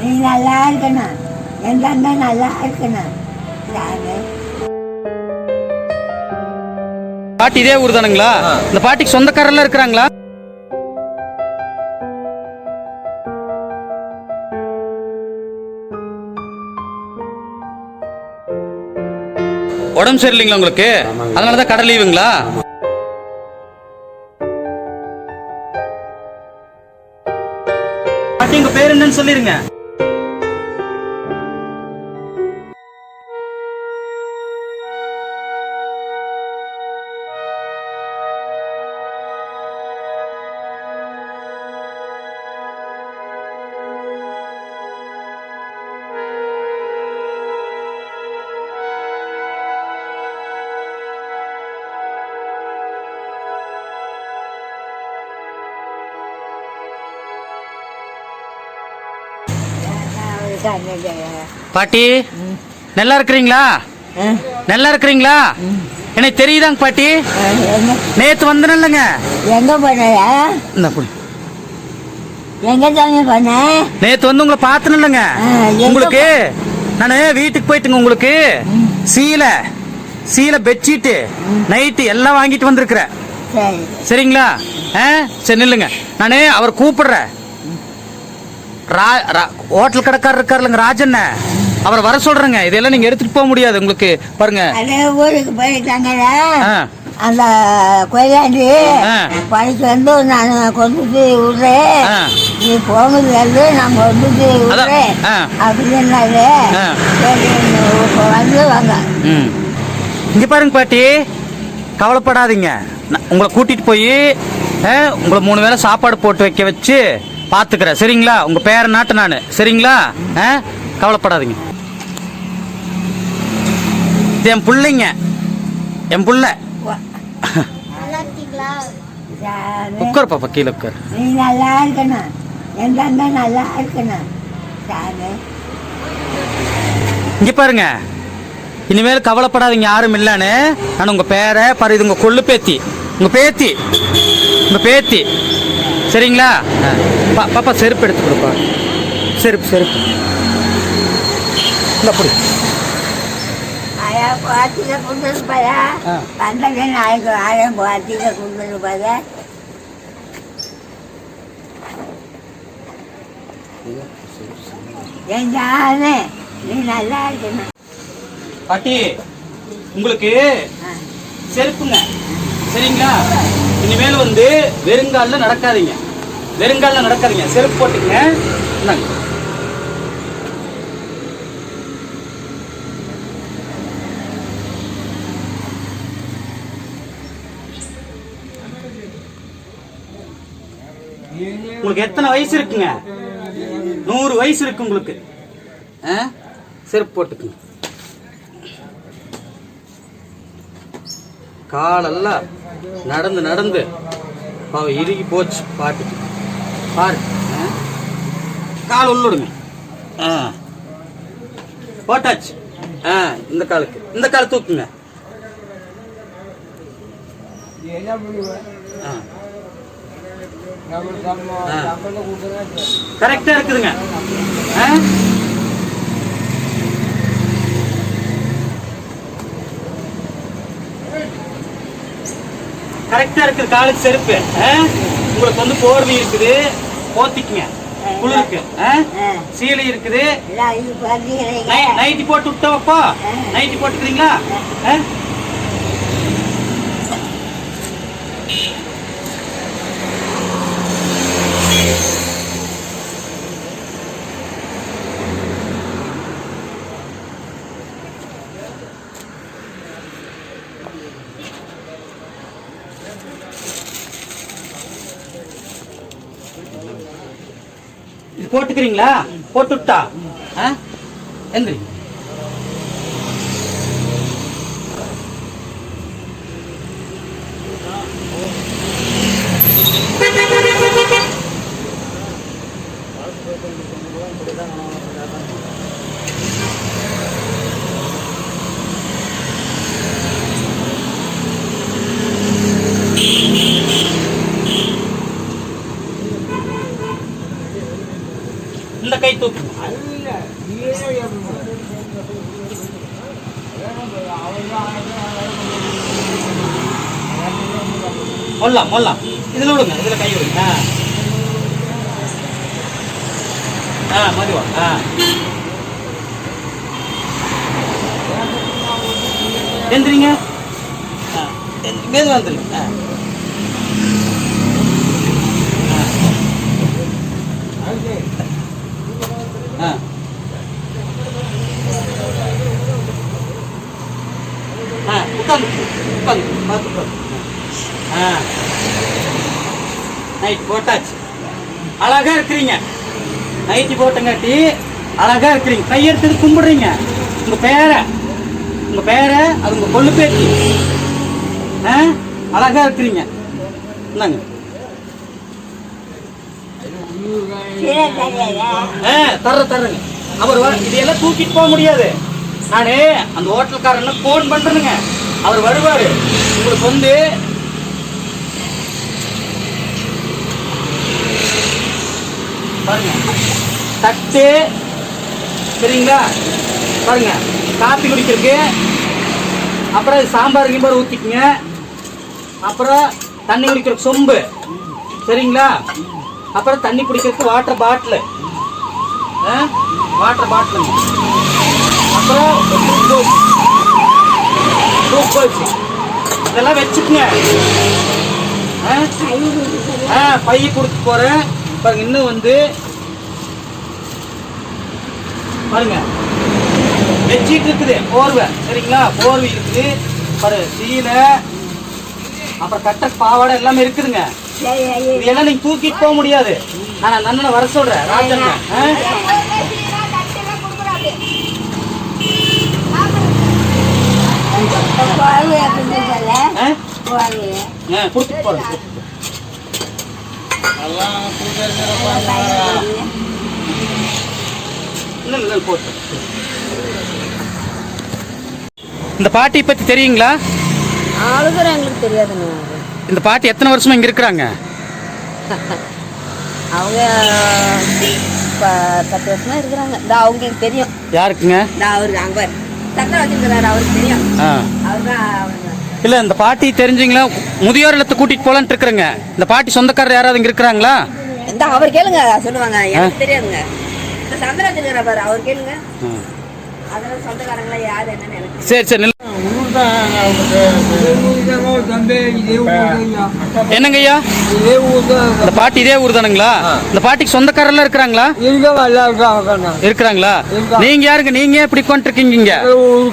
நீ நல்லா இருக்கணும் எந்தெந்த நல்லா இருக்கணும் பாட்டி இதே ஊர் தானுங்களா? இந்த பாட்டிக்கு சொந்தக்காரெல்லாம் இருக்கிறாங்களா? உடம்பு சரியில்லைங்களா உங்களுக்கு? அதனாலதான் கடை லீவுங்களா? பாட்டி உங்க பேர் என்னன்னு சொல்லிருங்க. பாட்டி நல்லா இருக்கிறீங்களா? நல்லா இருக்கிறீங்களா? எனக்கு தெரியுதாங்க பாட்டி. நேத்து எங்க போனயா இந்த புடி. எங்க தாங்க போன? நேத்து வந்து உங்களை பார்த்தனில்லங்க. ஆ, எங்க உங்களுக்கு நான் வீட்டுக்கு போயிட்டுங்க உங்களுக்கு. சீலை சீலை பெட்ஷீட்டு நைட்டு எல்லாம் வாங்கிட்டு வந்திருக்கிறேன். சரி. சரிங்களா? ஆ சரி நில்லுங்க. நான் அவர் கூப்பிடுறேன். ஹோட்டல் கடைக்காரர் இருக்காருலங்க ராஜண்ண. அவரை வர சொல்றேங்க. இதெல்லாம் நீங்க எடுத்துட்டு போக முடியாது உங்களுக்கு. பாருங்க. ஊருக்கு போயிட்டாங்கடா ஆ. அந்த கொய்யாண்டி. பணிக்கு வந்து நான் கொண்டுட்டு விடுறேன். நீ போகுது வந்து நான் அதான். விடுறேன். அப்படின்னாரு வந்து வாங்க. இங்க பாருங்க பாட்டி. கவலைப்படாதீங்க. உங்களை கூட்டிட்டு போய் உங்களை மூணு வேளை சாப்பாடு போட்டு வைக்க வச்சு பாத்துக்கிறேன். சரிங்களா? உங்க பேர நாட்டு நான். சரிங்களா? ஆ? கவலைப்படாதீங்க. இது என் பிள்ளைங்க. என் புள்ள. உட்கார் பாப்பா கீழே உட்கார். நீ நல்லா இருக்கணும். நல்லா இருக்கணும். இங்க பாருங்க. இனிமேல் கவலைப்படாதீங்க யாரும் இல்லைன்னு. நான் உங்க பேரை பாரு இது உங்க கொள்ளு பேத்தி. உங்க பேத்தி. உங்க பேத்தி. சரிங்களா. பா பாப்பா செருப்பு எடுத்து கொடுப்பா. செருப்பு செருப்பு. இந்த அப்படி ஆயா குவாத்தில கொடுத்துருப்பாயா ஆ. பந்தங்க நாளைக்கு ஆயிரம் குவாத்தில கொடுத்துருப்பாயா என் சாமி நீ நல்லா இருக்கணும். பாட்டி உங்களுக்கு. செருப்புங்க. சரிங்களா? இனிமேல் வந்து வெறுங்காலில் நடக்காதீங்க. வெறுங்காலில் நடக்காதீங்க. செருப்பு போட்டுக்கங்க. இந்தாங்க. உங்களுக்கு எத்தனை வயசு இருக்குங்க? நூறு வயசு இருக்கு உங்களுக்கு. ஆ? செருப்பு போட்டுக்குங்க. காலெல்லாம் நடந்து நடந்து பாவம் இறுகி போச்சு பாட்டுக்கு. பாரு. ஆ? கால் உள்ளுடுங்க. ஆ. போட்டாச்சு. ஆ இந்த காலுக்கு. இந்த கால் தூக்குங்க. ஆ. கரெக்டா இருக்குதுங்க. ஆ? கரெக்டா இருக்குது காலுக்கு செருப்பு. ஆ? உங்களுக்கு வந்து போர்வை இருக்குது. போத்திக்குங்க. குளிருக்கு. சீலை இருக்குது. நைட்டி போட்டு விட்டவப்பா நைட்டி போட்டுக்கிறீங்களா? ஆ? போட்டுட்டா ஆ? எந்திரி இந்த கை தூக்கு மொல்லாம் மொல்லாம் இதில் விடுங்க இதில் கை விடுங்க. ஆ. ஆ மதுவா ஆ. எந்திரிங்க. ஆ, எந்திரி- வந்துருங்க ஆ. ஆ. ஆ. உட்காந்து உட்காந்து பார்த்து பார்த்து நைட் போட்டாச்சு. அழகா இருக்கிறீங்க. நைட்டி போட்டங்காட்டி அழகா இருக்கிறீங்க. கையெடுத்து கும்பிடுறீங்க. உங்க பேரை உங்க பேரை அது உங்க கொள்ளு பேச்சு ஆ? அழகா இருக்கிறீங்க. என்னங்க ஆ தர்ற தர்றேங்க. அவர் இதையெல்லாம் தூக்கிட்டு போக முடியாது. நானு அந்த ஹோட்டல்காரன்ல ஃபோன் பண்றேனுங்க. அவர் வருவாரு. உங்களுக்கு வந்து பாருங்க. தட்டு. சரிங்களா? பாருங்க. காப்பி குடிக்கிறதுக்கு. அப்புறம் சாம்பார் கிம்பார் ஊற்றிக்குங்க அப்புறம் தண்ணி குடிக்கிற சொம்பு. சரிங்களா? அப்புறம் தண்ணி குடிக்கிறதுக்கு வாட்டர் பாட்டில் வாட்டர் பாட்டில் அப்புறம் இதெல்லாம் வச்சுக்கங்க. ஆ? ஆ கொடுத்து போகிறேன் பாருங்க இன்னும் வந்து பாருங்க. பெட்ஷீட் இருக்குது போர்வை. சரிங்களா? போர்வை இருக்குது. பாரு சீலை அப்புறம் கட்ட பாவாடை எல்லாமே இருக்குதுங்க. இதெல்லாம் நீங்க தூக்கிட்டு போக முடியாது. நான் அந்த அண்ணனை வர சொல்றேன் ராஜன் கொடுத்துட்டு போறேன். போட்டு இந்த பாட்டியை பத்தி தெரியுங்களா? அழுகுற எங்களுக்கு தெரியாதுங்க இந்த பாட்டி எத்தனை வருஷமா இங்க இருக்கிறாங்க? அவங்க பத்து வருஷமா இருக்கிறாங்க. இந்த அவங்களுக்கு தெரியும். யாருக்குங்க? இந்த அவருக்கு அங்கே சக்கரை வச்சிருக்கிறாரு அவருக்கு தெரியும். அவர் தான் இல்ல இந்த பாட்டி தெரிஞ்சுங்களா? முதியோர் இல்லத்தை கூட்டிட்டு போலான்ட்டு இருக்கிறேங்க. இந்த பாட்டி சொந்தக்காரர் யாராவது இங்க இருக்கிறாங்களா? இந்த அவர் கேளுங்க சொல்லுவாங்க. எனக்கு தெரியாதுங்க. இந்த சந்திர வச்சிருக்கிற பாரு அவர் கேளுங்க. அதெல்லாம் சொந்தக்காரங்களா யார் என்னன்னு எனக்கு தெரியும். சரி சரி நில்லு. என்னங்க ஐயா இந்த பாட்டி இதே ஊர் தானுங்களா? இந்த பாட்டிக்கு சொந்தக்காரெல்லாம் இருக்கிறாங்களா? இருக்காங்க இருக்கிறாங்களா? நீங்க யாருங்க? நீங்க இப்படி இங்க? ஒரு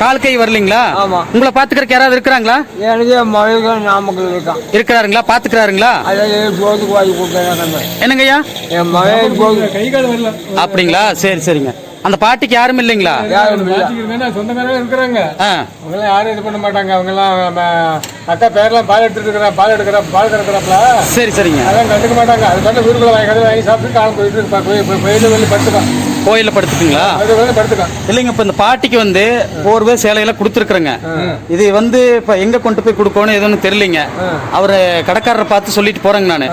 கால் கை வரலீங்களா? ஆமா. உங்களை பாத்துக்கிறதுக்கு யாராவது இருக்கிறாங்களா? எனக்கு மகளுக்கு நாமக்கல் இருக்கான். இருக்கிறாருங்களா? பாத்துக்கிறாருங்களா அதில் போதுக்கு வாங்கி கொடுத்தாங்க என்னங்க ஐயா என் வரல அப்படிங்களா? சரி சரிங்க. அந்த பாட்டிக்கு யாரும் இல்லைங்களா? யாரும் இல்லை. சொந்தக்காரங்க இருக்கிறாங்க. ஆ. அவங்களாம் யாரும் இது பண்ண மாட்டாங்க. அவங்கெல்லாம் அக்கா பேர்லாம் பால் எடுத்துட்டு இருக்கிறா பால் எடுக்கிறா பால் கறக்குறாப்ல. சரி சரிங்க. அதெல்லாம் கண்டுக்க மாட்டாங்க. அது மட்டும் வீட்டுக்குள்ள வாங்கி வாங்கி சாப்பிட்டு காலம் போயிட்டு இருப்பா போய் போய் போயிட்டு வெளியே படுத்துக்கான் கோயில்ல படுத்துக்குங்களா? இல்லைங்க இப்ப இந்த பாட்டிக்கு வந்து போர்வை சேலையெல்லாம் கொடுத்துருக்குறேங்க. இது வந்து இப்ப எங்க கொண்டு போய் கொடுக்கணும் எதுவும் தெரியலீங்க. அவரு கடைக்காரரை பார்த்து சொல்லிட்டு போறேங்க நானு.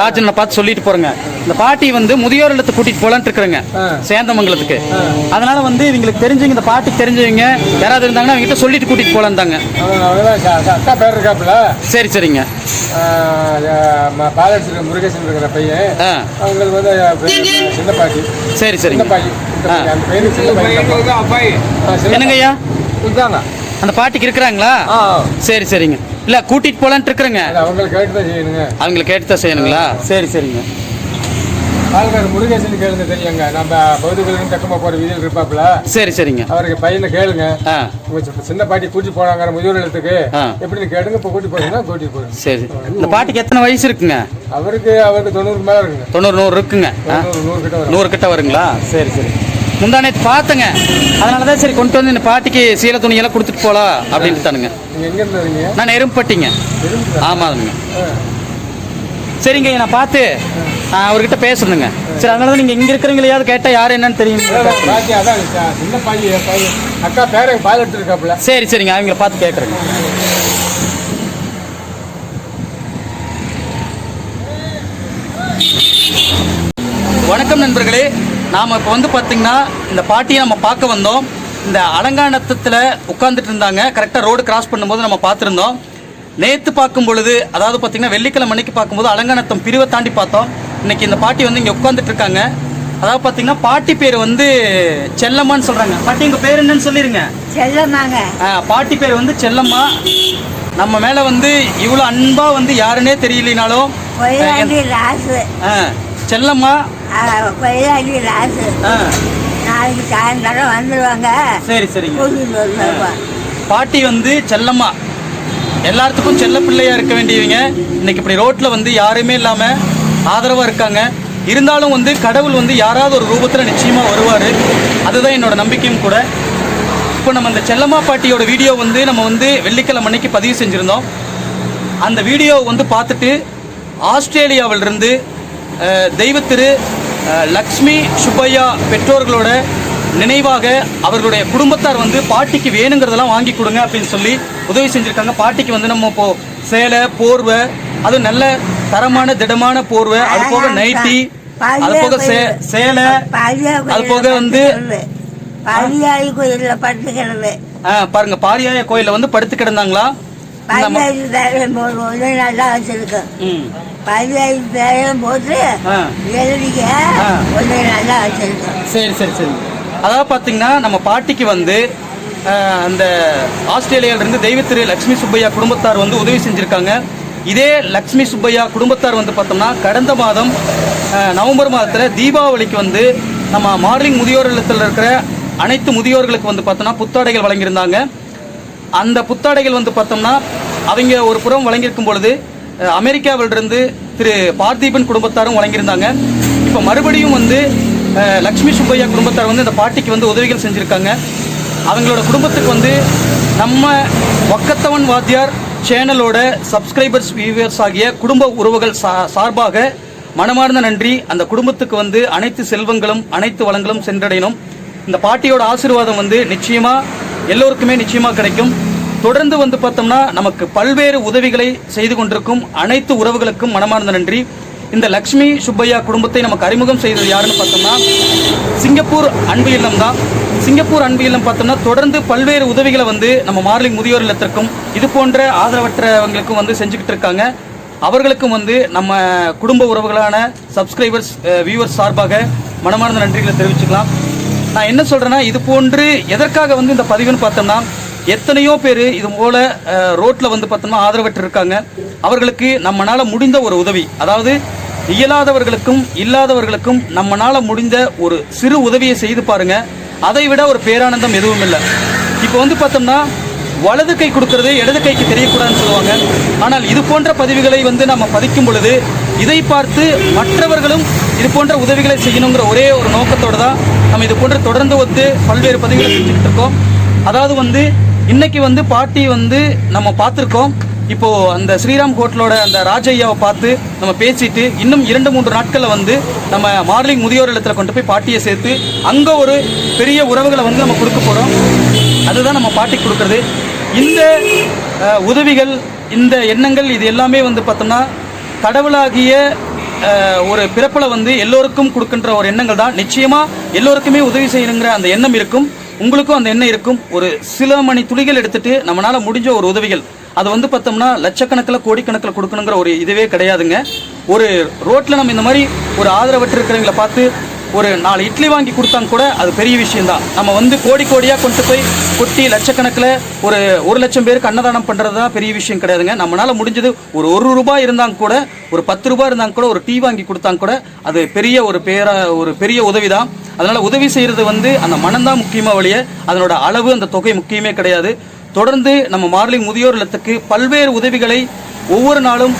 ராஜனை பார்த்து சொல்லிட்டு போறேங்க. இந்த பாட்டி வந்து முதியோர் இல்லத்தை கூட்டிட்டு போலான்ட்டு இருக்கிறேங்க சேந்தமங்கலத்துக்கு. அதனால வந்து இவங்களுக்கு தெரிஞ்சவங்க இந்த பாட்டிக்கு தெரிஞ்சவங்க யாராவது இருந்தாங்கன்னா அவங்க கிட்ட சொல்லிட்டு கூட்டிட்டு போலாம் தாங்க சரி சரிங்க. பால் எடுத்துருக்க முருகேசன் இருக்கிற பையன். அவங்களுக்கு வந்து சின்ன பாட்டி. சரி சின்ன சரிங்க. பையன், அந்த பாட்டிக்கு இருக்கிறாங்களா? ஆ. சரி சரிங்க. இல்ல கூட்டிட்டு போலான்ட்டு இருக்கிறேங்க. அது அவங்களுக்கு கேட்டு தான் செய்யணுங்க. அவங்களை கேட்டு தான் செய்யணுங்களா சரி சரிங்க. பால்கார் முருகேசன் கேளுங்க தெரியுங்க நம்ம பகுதிகளுக்கு தக்கமா போற வீதியில் இருப்பாப்புல. சரி சரிங்க. அவருக்கு பையனை கேளுங்க. சின்ன பாட்டி கூட்டி போனாங்க முதியோர் இல்லத்துக்கு. ஆ. எப்படின்னு கேளுங்க இப்போ கூட்டி போறீங்கன்னா கூட்டி போறீங்க சரி இந்த பாட்டிக்கு எத்தனை வயசு இருக்குங்க? அவருக்கு அவருக்கு தொண்ணூறு மேல இருக்குங்க. தொண்ணூறு நூறு இருக்குங்க. நூறு கிட்ட நூறு கிட்ட வருங்களா? சரி சரி. முந்தா நேற்று பார்த்தேங்க அதனால தான் சரி கொண்டு வந்து இந்த பாட்டிக்கு சீலை துணியெல்லாம் கொடுத்துட்டு போகலாம் அப்படின்ட்டு தானுங்க நீங்க எங்க இருந்து வரீங்க? நான் எறும்பட்டிங்க எறும்புட்டா? ஆமாங்க. சரிங்க நான் பார்த்து அவர்கிட்ட பேசணுங்க சரி அதனால தான் நீங்கள் இங்கே இருக்கிறவங்களையாவது கேட்டால் யார் என்னன்னு தெரியும். சின்ன பையன் பையன். அக்கா பேரன் பால் எடுத்துருக்காப்புல. சரி சரிங்க அவங்கள பார்த்து கேட்குறேங்க வணக்கம் வணக்கம் நண்பர்களே நாம் இப்போ வந்து பார்த்தீங்கன்னா இந்த பாட்டியை நம்ம பார்க்க வந்தோம். இந்த அலங்காநத்தத்தில் உட்காந்துட்டு இருந்தாங்க. கரெக்டாக ரோடு கிராஸ் பண்ணும்போது நம்ம பார்த்துருந்தோம். நேற்று பார்க்கும் பொழுது அதாவது பார்த்தீங்கன்னா வெள்ளிக்கிழமை அன்னைக்கு பார்க்கும்போது அலங்காநத்தம் பிரிவை தாண்டி பார்த்தோம். இன்னைக்கு இந்த பாட்டி வந்து இங்கே உட்காந்துட்டு இருக்காங்க. அதாவது பார்த்தீங்கன்னா பாட்டி பேர் வந்து செல்லம்மான்னு சொல்கிறாங்க பாட்டி உங்கள் பேர் என்னன்னு சொல்லிடுங்க செல்லமாங்க ஆ, பாட்டி பேர் வந்து செல்லம்மா. நம்ம மேலே வந்து இவ்வளோ அன்பாக வந்து யாருன்னே தெரியலினாலும் செல்லம்மா. ஆ, கொயிலாண்டி ராசு. நாளைக்கு சாயந்தரம் வந்துடுவாங்க சரி சரிங்க. பாட்டி வந்து செல்லம்மா. எல்லாத்துக்கும் செல்ல பிள்ளையா இருக்க வேண்டியவங்க. இன்னைக்கு இப்படி ரோட்ல வந்து யாருமே இல்லாம ஆதரவா இருக்காங்க. இருந்தாலும் வந்து கடவுள் வந்து யாராவது ஒரு ரூபத்துல நிச்சயமா வருவாரு. அதுதான் என்னோட நம்பிக்கையும் கூட. இப்போ நம்ம அந்த செல்லம்மா பாட்டியோட வீடியோ வந்து நம்ம வந்து வெள்ளிக்கிழமை அன்னைக்கு பதிவு செஞ்சிருந்தோம். அந்த வீடியோ வந்து பார்த்துட்டு ஆஸ்திரேலியாவிலிருந்து தெய்வத்திரு லக்ஷ்மி சுப்பையா பெற்றோர்களோட நினைவாக அவர்களுடைய குடும்பத்தார் வந்து பாட்டிக்கு வேணுங்கிறதெல்லாம் வாங்கி கொடுங்க அப்படின்னு சொல்லி உதவி செஞ்சுருக்காங்க. பாட்டிக்கு வந்து நம்ம இப்போ சேலை போர்வை அதுவும் நல்ல தரமான திடமான போர்வை அது போக நைட்டி அது போக சேலை அது போக வந்து பரியாயி கோயில்ல படுத்துக்கிறது ஆ, பாருங்க பாரியாய கோயில்ல வந்து படுத்து கிடந்தாங்களா நல்லா வச்சிருக்கோம் தேவையும் போட்டு. எழுதிக்க நல்லா வச்சிருக்கோம் சரி சரி சரி. அதாவது பார்த்தீங்கன்னா நம்ம பாட்டிக்கு வந்து அந்த ஆஸ்திரேலியாவிலிருந்து தெய்வத்திரு லக்ஷ்மி சுப்பையா குடும்பத்தார் வந்து உதவி செஞ்சுருக்காங்க. இதே லக்ஷ்மி சுப்பையா குடும்பத்தார் வந்து பார்த்தோம்னா கடந்த மாதம் நவம்பர் மாதத்தில் தீபாவளிக்கு வந்து நம்ம மார்லிங் முதியோர் இல்லத்தில் இருக்கிற அனைத்து முதியோர்களுக்கு வந்து பார்த்தோம்னா புத்தாடைகள் வழங்கியிருந்தாங்க. அந்த புத்தாடைகள் வந்து பார்த்தோம்னா அவங்க ஒரு புறம் வழங்கியிருக்கும் பொழுது அமெரிக்காவிலிருந்து திரு பார்த்திபன் குடும்பத்தாரும் வழங்கியிருந்தாங்க. இப்போ மறுபடியும் வந்து லக்ஷ்மி சுப்பையா குடும்பத்தார் வந்து இந்த பாட்டிக்கு வந்து உதவிகள் செஞ்சுருக்காங்க. அவங்களோட குடும்பத்துக்கு வந்து நம்ம ஒக்கத்தவன் வாத்தியார் சேனலோட சப்ஸ்கிரைபர்ஸ் வியூவர்ஸ் ஆகிய குடும்ப உறவுகள் சா சார்பாக மனமார்ந்த நன்றி. அந்த குடும்பத்துக்கு வந்து அனைத்து செல்வங்களும் அனைத்து வளங்களும் சென்றடையணும். இந்த பாட்டியோட ஆசீர்வாதம் வந்து நிச்சயமாக எல்லோருக்குமே நிச்சயமாக கிடைக்கும். தொடர்ந்து வந்து பார்த்தோம்னா நமக்கு பல்வேறு உதவிகளை செய்து கொண்டிருக்கும் அனைத்து உறவுகளுக்கும் மனமார்ந்த நன்றி. இந்த லக்ஷ்மி சுப்பையா குடும்பத்தை நமக்கு அறிமுகம் செய்தது யாருன்னு பார்த்தோம்னா சிங்கப்பூர் அன்பு இல்லம் தான். சிங்கப்பூர் அன்பு இல்லம் பார்த்தோம்னா தொடர்ந்து பல்வேறு உதவிகளை வந்து நம்ம மார்லிங் முதியோர் இல்லத்திற்கும் இது போன்ற ஆதரவற்றவங்களுக்கும் வந்து செஞ்சுக்கிட்டு இருக்காங்க. அவர்களுக்கும் வந்து நம்ம குடும்ப உறவுகளான சப்ஸ்கிரைபர்ஸ் வியூவர்ஸ் சார்பாக மனமார்ந்த நன்றிகளை தெரிவிச்சுக்கலாம். நான் என்ன சொல்கிறேன்னா இது போன்று எதற்காக வந்து இந்த பதிவுன்னு பார்த்தோம்னா எத்தனையோ பேர் இது போல ரோட்டில் வந்து பார்த்தோம்னா ஆதரவற்று இருக்காங்க அவர்களுக்கு நம்மளால் முடிந்த ஒரு உதவி. அதாவது இயலாதவர்களுக்கும் இல்லாதவர்களுக்கும் நம்மளால் முடிந்த ஒரு சிறு உதவியை செய்து பாருங்கள் அதை விட ஒரு பேரானந்தம் எதுவும் இல்லை. இப்போ வந்து பார்த்தோம்னா வலது கை கொடுக்கறது இடது கைக்கு தெரியக்கூடாதுன்னு சொல்லுவாங்க. ஆனால் இது போன்ற பதிவுகளை வந்து நம்ம பதிக்கும் பொழுது இதை பார்த்து மற்றவர்களும் இது போன்ற உதவிகளை செய்யணுங்கிற ஒரே ஒரு நோக்கத்தோடு தான் நம்ம இது போன்ற தொடர்ந்து வந்து பல்வேறு பதிவுகளை செஞ்சுக்கிட்டு இருக்கோம். அதாவது வந்து இன்னைக்கு வந்து பாட்டி வந்து நம்ம பார்த்துருக்கோம். இப்போ அந்த ஸ்ரீராம் ஹோட்டலோட அந்த ராஜையாவை பார்த்து நம்ம பேசிட்டு இன்னும் இரண்டு மூன்று நாட்களில் வந்து நம்ம மார்லிங் முதியோர் இல்லத்தில் கொண்டு போய் பாட்டியை சேர்த்து அங்கே ஒரு பெரிய உறவுகளை வந்து நம்ம கொடுக்க போகிறோம் அதுதான் நம்ம பாட்டி கொடுக்கறது. இந்த உதவிகள் இந்த எண்ணங்கள் இது எல்லாமே வந்து பார்த்தோம்னா கடவுளாகிய ஒரு பிறப்பில் வந்து எல்லோருக்கும் கொடுக்கின்ற ஒரு எண்ணங்கள் தான். நிச்சயமா எல்லோருக்குமே உதவி செய்யணுங்கிற அந்த எண்ணம் இருக்கும். உங்களுக்கும் அந்த எண்ணம் இருக்கும். ஒரு சில மணி துளிகள் எடுத்துட்டு நம்மளால முடிஞ்ச ஒரு உதவிகள். அது வந்து பார்த்தோம்னா லட்சக்கணக்கில் கோடிக்கணக்கில் கொடுக்கணுங்கிற ஒரு இதுவே கிடையாதுங்க. ஒரு ரோட்டில் நம்ம இந்த மாதிரி ஒரு ஆதரவற்று இருக்கிறவங்கள பார்த்து ஒரு நாலு இட்லி வாங்கி கொடுத்தாங்க கூட அது பெரிய விஷயம்தான். நம்ம வந்து கோடி கோடியாக கொண்டு போய் கொட்டி லட்சக்கணக்கில் ஒரு ஒரு லட்சம் பேருக்கு அன்னதானம் பண்ணுறது தான் பெரிய விஷயம் கிடையாதுங்க. நம்மளால் முடிஞ்சது ஒரு ஒரு ரூபாய் இருந்தாங்க கூட ஒரு பத்து ரூபாய் இருந்தாங்க கூட ஒரு டீ வாங்கி கொடுத்தாங்க கூட அது பெரிய ஒரு பேர ஒரு பெரிய உதவி தான் அதனால் உதவி செய்கிறது வந்து அந்த மனம்தான் முக்கியமாக வழிய அதனோட அளவு அந்த தொகை முக்கியமே கிடையாது. தொடர்ந்து நம்ம மார்லிங் முதியோர் இல்லத்துக்கு பல்வேறு உதவிகளை ஒவ்வொரு நாளும்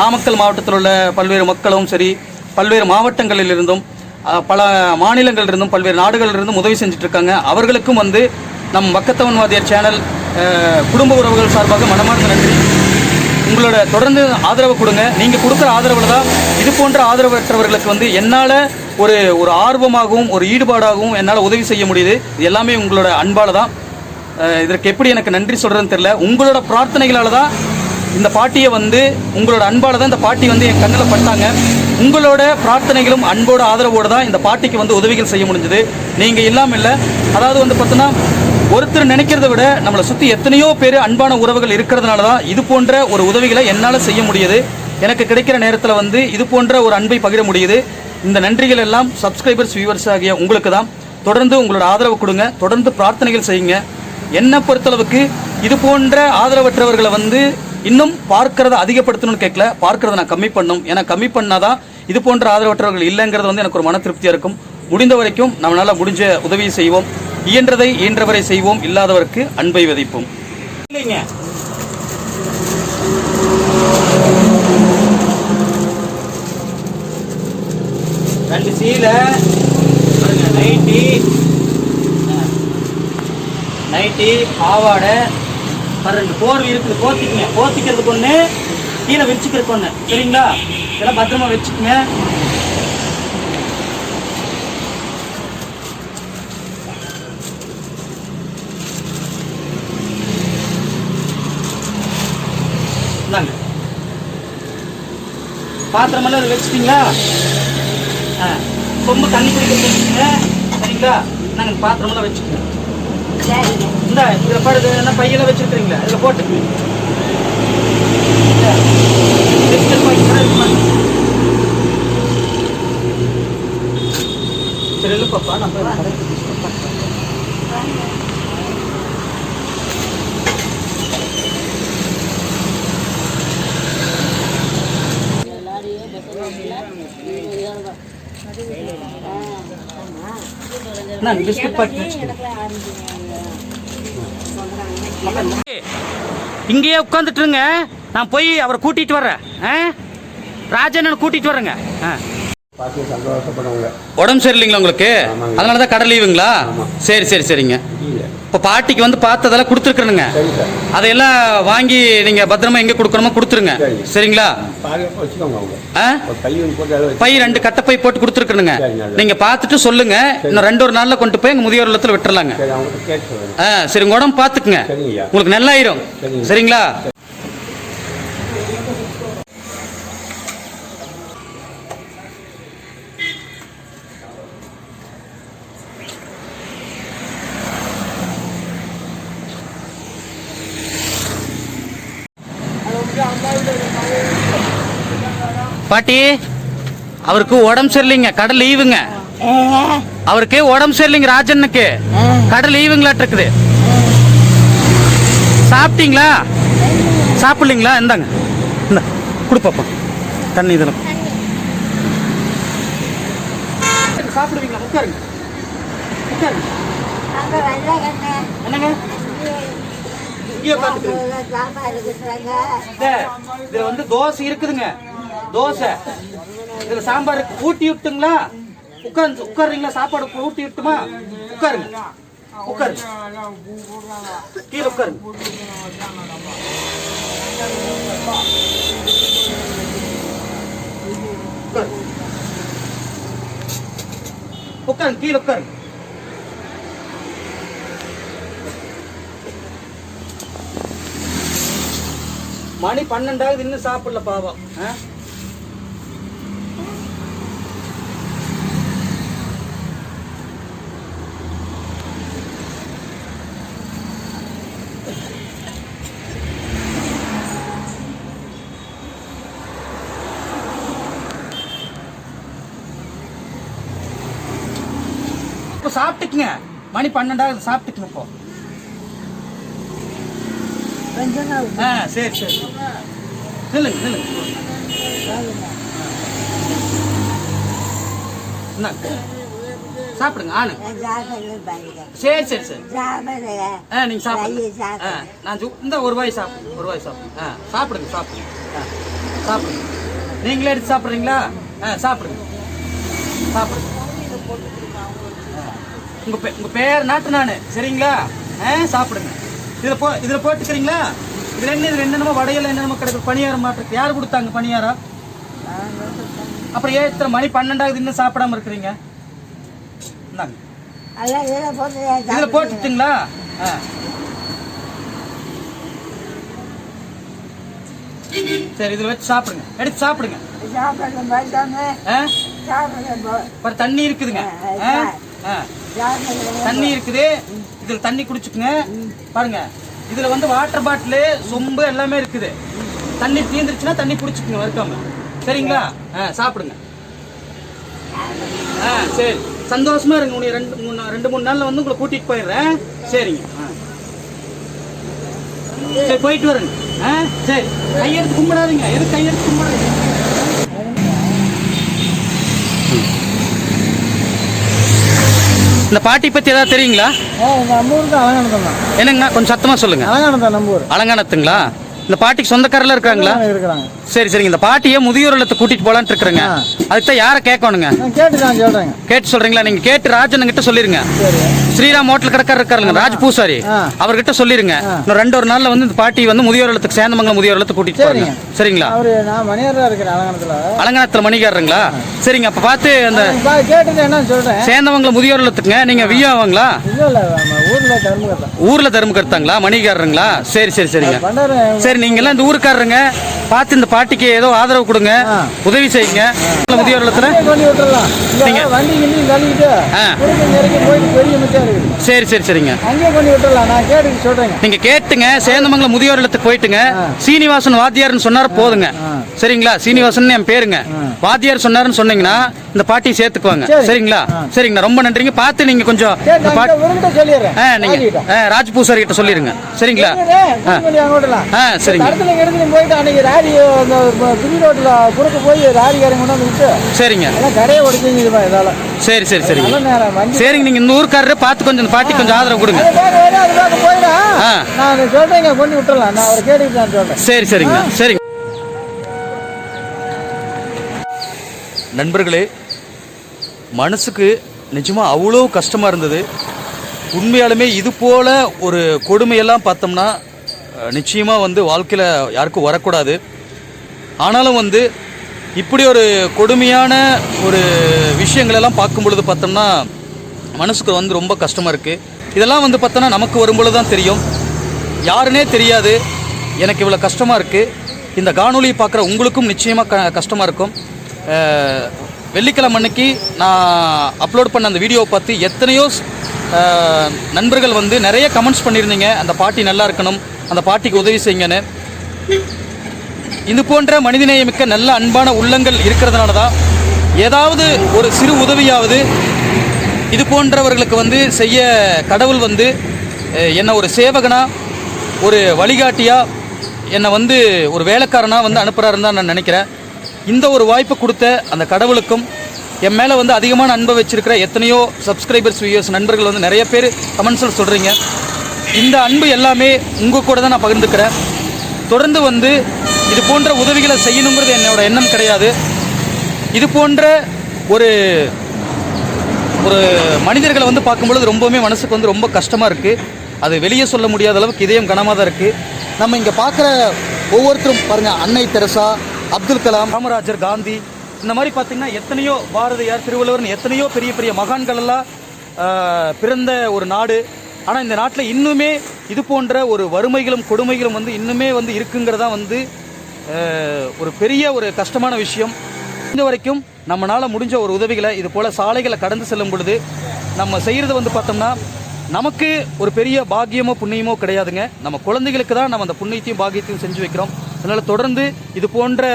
நாமக்கல் மாவட்டத்தில் உள்ள பல்வேறு மக்களும் சரி பல்வேறு மாவட்டங்களில் இருந்தும் பல மாநிலங்களிலிருந்தும் பல்வேறு நாடுகளில் இருந்தும் உதவி செஞ்சுட்டு இருக்காங்க அவர்களுக்கும் வந்து நம் வக்கத்தவன் வாதியார் சேனல் குடும்ப உறவுகள் சார்பாக மனமார்ந்த நன்றி. உங்களோட தொடர்ந்து ஆதரவு கொடுங்க. நீங்கள் கொடுக்குற ஆதரவில் தான் இது போன்ற ஆதரவற்றவர்களுக்கு வந்து என்னால் ஒரு ஒரு ஆர்வமாகவும் ஒரு ஈடுபாடாகவும் என்னால் உதவி செய்ய முடியுது. இது எல்லாமே உங்களோட அன்பால் தான். இதற்கு எப்படி எனக்கு நன்றி சொல்கிறதுன்னு தெரியல. உங்களோட பிரார்த்தனைகளால் தான் இந்த பாட்டியை வந்து உங்களோட அன்பால் தான் இந்த பாட்டி வந்து என் கண்ணில் பட்டாங்க. உங்களோட பிரார்த்தனைகளும் அன்போட ஆதரவோடு தான் இந்த பாட்டிக்கு வந்து உதவிகள் செய்ய முடிஞ்சது. நீங்கள் இல்லாமல் இல்லை அதாவது வந்து பார்த்தோன்னா ஒருத்தர் நினைக்கிறத விட நம்மளை சுற்றி எத்தனையோ பேர் அன்பான உறவுகள் இருக்கிறதுனால தான் இது போன்ற ஒரு உதவிகளை என்னால் செய்ய முடியுது. எனக்கு கிடைக்கிற நேரத்தில் வந்து இது போன்ற ஒரு அன்பை பகிர முடியுது. இந்த நன்றிகள் எல்லாம் சப்ஸ்கிரைபர்ஸ் வியூவர்ஸ் ஆகிய உங்களுக்கு தான். தொடர்ந்து உங்களோட ஆதரவு கொடுங்க. தொடர்ந்து பிரார்த்தனைகள் செய்யுங்க. என்னை பொறுத்தளவுக்கு இது போன்ற ஆதரவற்றவர்களை வந்து இன்னும் பார்க்கறத அதிகப்படுத்தணும்னு கேட்கல. பார்க்கறத நான் கம்மி பண்ணும். ஏன்னா கம்மி பண்ணாதான் இது போன்ற ஆதரவற்றவர்கள் இல்லைங்கிறது வந்து எனக்கு ஒரு மன திருப்தியாக இருக்கும். முடிந்த வரைக்கும் நம்மளால முடிஞ்ச உதவியை செய்வோம். இயன்றதை இயன்றவரை செய்வோம். இல்லாதவருக்கு அன்பை விதைப்போம். இல்லைங்க. ரெண்டு சீலை. நைட்டி. நைட்டி பாவாடை. ரெண்டு போர்வை இருக்குது. போத்திக்கங்க. போத்திக்கிறதுக்கு ஒன்று கீழே வச்சுக்கிறதுக்கு ஒன்று சரிங்களா? இதெல்லாம் பத்திரமா வச்சுக்கோங்க. இந்தாங்க. பாத்திரமெல்லாம் வச்சுட்டீங்களா? ஆ சொம்பு தண்ணி குடிக்க சரிங்களா? நாங்கள் பாத்திரமெல்லாம் வச்சுக்கோங்க. இந்த இதில் படுது என்ன பையெல்லாம் வச்சிருக்கிறீங்களா இதில் போட்டுக்கோங்க டிஜிட்டல் பாக்கெட் கூட இருக்கு பாருங்க. சரி பாப்பா நம்ம கடைக்கு நான் பிஸ்கட் இங்கேயே உட்காந்துட்டுருங்க நான் போய் அவரை கூட்டிட்டு வர்றேன். ஆ? ராஜண்ணனை கூட்டிட்டு வர்றேங்க. ஆ. உடம்பு சரியில்லைங்களா உங்களுக்கு. அதனால தான் கடை லீவுங்களா. சரி சரி சரிங்க. இப்போ பாட்டிக்கு வந்து பார்த்ததெல்லாம் சார் அதையெல்லாம் வாங்கி நீங்கள் பத்திரமா எங்கே கொடுக்கணுமோ கொடுத்துருங்க. சரிங்க. சரிங்களா? பை ரெண்டு கட்டப்பை போட்டு அது. நீங்கள் பார்த்துட்டு சொல்லுங்க. இன்னும் ரெண்டு ஒரு நாளில் கொண்டு போய் எங்கள் முதியோர் இல்லத்தில் விட்டுறலாங்க. ஆ சரி உங்க உடம்பு பார்த்துக்குங்க. உங்களுக்கு நல்லாயிரும். சரிங்க. சரிங்களா? பாட்டி அவருக்கு உடம்பு சரியில்லைங்க கடை லீவுங்க. அவருக்கு உடம்பு சரியில்லைங்க ராஜனுக்கு ஆ கடை லீவுங்களாட்டு இருக்குது. சாப்பிட்டீங்களா? சாப்பிடலீங்களா? இந்தாங்க. இந்த கொடுப்பாப்பா தண்ணி இதெல்லாம். சாப்பிடுவீங்களா? உட்காருங்க. உட்காருங்க. என்னங்க? இதுல வந்து தோசை இருக்குதுங்க. தோசை. இதுல சாம்பார் ஊட்டி விட்டுங்களா? உட்காந்து உட்காருங்களா? சாப்பாடு ஊட்டி விட்டுமா? உட்காருங்க. உட்காருங்க. கீழே உட்காருங்க. உட்காருங்க. கீழே உட்காருங்க. மணி பன்னெண்டாவது இன்னும் சாப்பிடல பாவம். ஆ? இப்போ சாப்பிட்டுக்குங்க. மணி பன்னெண்டாவது சாப்பிட்டுக்குங்க இப்போ. ஆ சரி சரி. நில்லுங்க நில்லுங்க. சாப்பிடுங்க பாருங்க. சரி சரி சரி. ஆ நீங்க சாப்பிடுங்க. ஆ நான் சு- இந்த ஒரு வாய் சாப்பிடுங்க ஒரு வாய் சாப்பிடுங்க. ஆ சாப்பிடுங்க சாப்பிடுங்க. ஆ சாப்பிடுங்க. நீங்களே எடுத்து சாப்பிட்றீங்களா? ஆ சாப்பிடுங்க. சாப்பிடுங்க. உங்க பே உங்க பேர் நாட்டு நானு. சரிங்களா? ஆ சாப்பிடுங்க. இதுல போ இதுல போட்டுக்கிறீங்களா? இதுல என்ன இதுல என்னென்னமோ வடையில என்னென்னமோ கிடக்கு. பணியாரம் மாட்டிருக்கு. யார் கொடுத்தாங்க பணியாரம்? அப்புறம் ஏன் இத்தனை மணி பன்னெண்டாவது இன்னும் சாப்பிடாம இருக்கிறீங்க? இந்தாங்க. இதில் போட்டு இதுல சாப்பிடுங்க. போட்டுட்டுங்களா? ஆ. சரி இதில் வச்சு சாப்பிடுங்க. எடுத்து சாப்பிடுங்க. சாப்பிட மாட்டாங்க ஆ? சாப்பிட பாரு தண்ணி இருக்குதுங்க. ஆ. ஆ. தண்ணி இருக்குது. இதில் தண்ணி குடிச்சுக்குங்க. பாருங்க. இதில் வந்து வாட்டர் பாட்டிலு சொம்பு எல்லாமே இருக்குது. தண்ணி தீந்துருச்சுன்னா தண்ணி குடிச்சுக்குங்க வறுக்காம சரிங்களா? ஆ சாப்பிடுங்க. ஆ சரி. சந்தோஷமா இருங்க. உனக்கு ரெண்டு மூணு ரெண்டு மூணு நாளில் வந்து உங்களை கூட்டிகிட்டு போயிடுறேன். சரிங்க. ஆ. சரி போயிட்டு வரேங்க ஆ சரி. கையெடுத்து கும்பிடாதீங்க. எதுக்கு கையெடுத்து கும்பிடாதீங்க? இந்த பாட்டி பத்தி ஏதாவது தெரியுங்களா? நம்ம ஊருக்கு அலங்கானந்தம் தான். என்னங்கண்ணா கொஞ்சம் சத்தமா சொல்லுங்க. நம்ம ஊர் அலங்கானத்துங்களா? இந்த பாட்டிக்கு சொந்தக்காரலாம் இருக்காங்களா? இருக்கிறாங்க. சரி சரிங்க. இந்த பாட்டியை முதியோர் இல்லத்தை கூட்டிட்டு போலான்ட்டு இருக்கிறேங்க. அதுக்கு தான் யாரை கேட்கணுங்க? கேட்டு சொல்றீங்களா? நீங்க கேட்டு ராஜன் கிட்ட சொல்லிருங்க ஸ்ரீராம் ஹோட்டல் கடைக்காரர் இருக்காருங்க ராஜ் பூசாரி. அவர்கிட்ட சொல்லிருங்க. இன்னும் ரெண்டு ஒரு நாள்ல வந்து இந்த பாட்டி வந்து முதியோர் இல்லத்துக்கு சேந்தமங்கலம் முதியோர் இல்லத்துக்கு கூட்டிட்டு போறீங்க. சரிங்களா? அலங்கானத்தில் மணிக்காரருங்களா சரிங்க அப்ப பார்த்து அந்த சேந்தமங்கலம் முதியோர் இல்லத்துக்குங்க. நீங்க இல்லை நம்ம ஊரில் தர்மகத்தான் ஊர்ல தர்ம கருத்தாங்களா மணிகாரருங்களா? சரி சரி சரிங்க. சரி நீங்க எல்லாம் இந்த ஊருக்காரருங்க. பார்த்து இந்த பாட்டிக்கு ஏதோ ஆதரவு கொடுங்க. உதவி செய்யுங்க. முதியோர் இல்லத்துல வண்டி சரி சரி சரிங்க. அங்கேயே கொண்டு விட்டுறலாம். நான் கேட்டு சொல்கிறேங்க நீங்க கேட்டுங்க. சேந்தமங்கலம் முதியோர் இல்லத்துக்கு போயிட்டுங்க. சீனிவாசன் வாத்தியார்னு சொன்னாரு போதுங்க. சரிங்களா? சீனிவாசன் என் பேருங்க. வாத்தியார் சொன்னாருன்னு சொன்னீங்கன்னா இந்த பாட்டியை சேர்த்துக்குவாங்க. சரி. சரிங்களா. சரிங்கண்ணா. ரொம்ப நன்றிங்க. பார்த்து நீங்க கொஞ்சம் இந்த பாட்டி சொல்லிடுறேன். ஆ நீங்க. ஆ, கிட்ட சொல்லிருங்க சரிங்களா? ஆ. சரிங்க. போயிட்டு அன்னைக்கு ராரி ரோட்டில் குறுக்க போய் ராரிக்காரங்க விட்டு சரிங்க. உடச்சிங்குதுப்பா இதால. சரி சரி சரிங்க. சரிங்க நீங்க இந்த ஊருக்காரரு பார்த்து கொஞ்சம் பாட்டி கொஞ்சம் ஆதரவு கொடுங்க. நான் சொல்றேங்க கொண்டு விட்டுறலாம். நான் அவரை கேட்டுட்டு நான் சொல்றேன். சரி சரிங்க. சரிங்க நண்பர்களே மனசுக்கு நிஜமா அவ்வளோ கஷ்டமாக இருந்தது. உண்மையாலுமே இது போல ஒரு கொடுமையெல்லாம் பார்த்தோம்னா அஹ், நிச்சயமா வந்து வாழ்க்கையில் யாருக்கும் வரக்கூடாது. ஆனாலும் வந்து இப்படி ஒரு கொடுமையான ஒரு விஷயங்கள் எல்லாம் பார்க்கும் பொழுது பார்த்தோம்னா மனசுக்கு வந்து ரொம்ப கஷ்டமாக இருக்குது இதெல்லாம் வந்து பார்த்தோன்னா நமக்கு வரும்பொழுது தான் தெரியும். யாருனே தெரியாது. எனக்கு இவ்வளோ கஷ்டமாக இருக்குது இந்த காணொலியை பார்க்குற உங்களுக்கும் நிச்சயமாக க கஷ்டமாக இருக்கும். வெள்ளிக்கிழமை அன்னைக்கு நான் அப்லோட் பண்ண அந்த வீடியோவை பார்த்து எத்தனையோ நண்பர்கள் வந்து நிறைய கமெண்ட்ஸ் பண்ணியிருந்தீங்க. அந்த பாட்டி நல்லா இருக்கணும். அந்த பாட்டிக்கு உதவி செய்யுங்கன்னு. இது போன்ற மனிதநேயமிக்க நல்ல அன்பான உள்ளங்கள் இருக்கிறதுனால தான் ஏதாவது ஒரு சிறு உதவியாவது இது போன்றவர்களுக்கு வந்து செய்ய கடவுள் வந்து என்னை ஒரு சேவகனாக ஒரு வழிகாட்டியாக என்னை வந்து ஒரு வேலைக்காரனாக வந்து அனுப்புகிறாருன்னு தான் நான் நினைக்கிறேன். இந்த ஒரு வாய்ப்பு கொடுத்த அந்த கடவுளுக்கும் என் மேலே வந்து அதிகமான அன்பை வச்சுருக்கிற எத்தனையோ சப்ஸ்கிரைபர்ஸ் வியூஸ் நண்பர்கள் வந்து நிறைய பேர் கமெண்ட்ஸில் சொல்கிறீங்க இந்த அன்பு எல்லாமே உங்கள் கூட தான் நான் பகிர்ந்துக்கிறேன். தொடர்ந்து வந்து இது போன்ற உதவிகளை செய்யணுங்கிறது என்னோட எண்ணம் கிடையாது. இது போன்ற ஒரு ஒரு மனிதர்களை வந்து பார்க்கும்பொழுது ரொம்பவுமே மனசுக்கு வந்து ரொம்ப கஷ்டமாக இருக்குது அது வெளியே சொல்ல முடியாத அளவுக்கு இதயம் கனமாக தான் இருக்குது நம்ம இங்கே பார்க்குற ஒவ்வொருத்தரும் பாருங்கள் அன்னை தெரசா அப்துல் கலாம் காமராஜர் காந்தி இந்த மாதிரி பார்த்திங்கன்னா எத்தனையோ பாரதியார் திருவள்ளுவர்னு எத்தனையோ பெரிய பெரிய மகான்கள் எல்லாம் பிறந்த ஒரு நாடு. ஆனால் இந்த நாட்டில் இன்னுமே இது போன்ற ஒரு வறுமைகளும் கொடுமைகளும் வந்து இன்னுமே வந்து இருக்குங்கிறதா வந்து ஒரு பெரிய ஒரு கஷ்டமான விஷயம். இந்த வரைக்கும் நம்மளால் முடிஞ்ச ஒரு உதவிகளை இது போல் சாலைகளை கடந்து செல்லும் பொழுது நம்ம செய்கிறது வந்து பார்த்தோம்னா நமக்கு ஒரு பெரிய பாக்கியமோ புண்ணியமோ கிடையாதுங்க. நம்ம குழந்தைகளுக்கு தான் நம்ம அந்த புண்ணியத்தையும் பாக்கியத்தையும் செஞ்சு வைக்கிறோம். அதனால் தொடர்ந்து இது போன்ற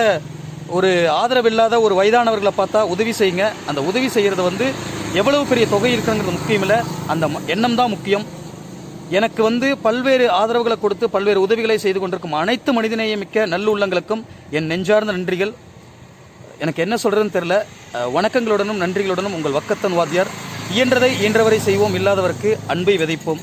ஒரு ஆதரவில்லாத ஒரு வயதானவர்களை பார்த்தா உதவி செய்யுங்க. அந்த உதவி செய்கிறது வந்து எவ்வளவு பெரிய தொகை இருக்குங்கிறது முக்கியம் இல்லை. அந்த எண்ணம் தான் முக்கியம். எனக்கு வந்து பல்வேறு ஆதரவுகளை கொடுத்து பல்வேறு உதவிகளை செய்து கொண்டிருக்கும் அனைத்து மனிதநேயமிக்க நல்லுள்ளங்களுக்கும் என் நெஞ்சார்ந்த நன்றிகள். எனக்கு என்ன சொல்கிறதுன்னு தெரில வணக்கங்களுடனும் நன்றிகளுடனும் உங்கள் வக்கத்தன் வாத்தியார். இயன்றதை இயன்றவரை செய்வோம். இல்லாதவருக்கு அன்பை விதைப்போம்.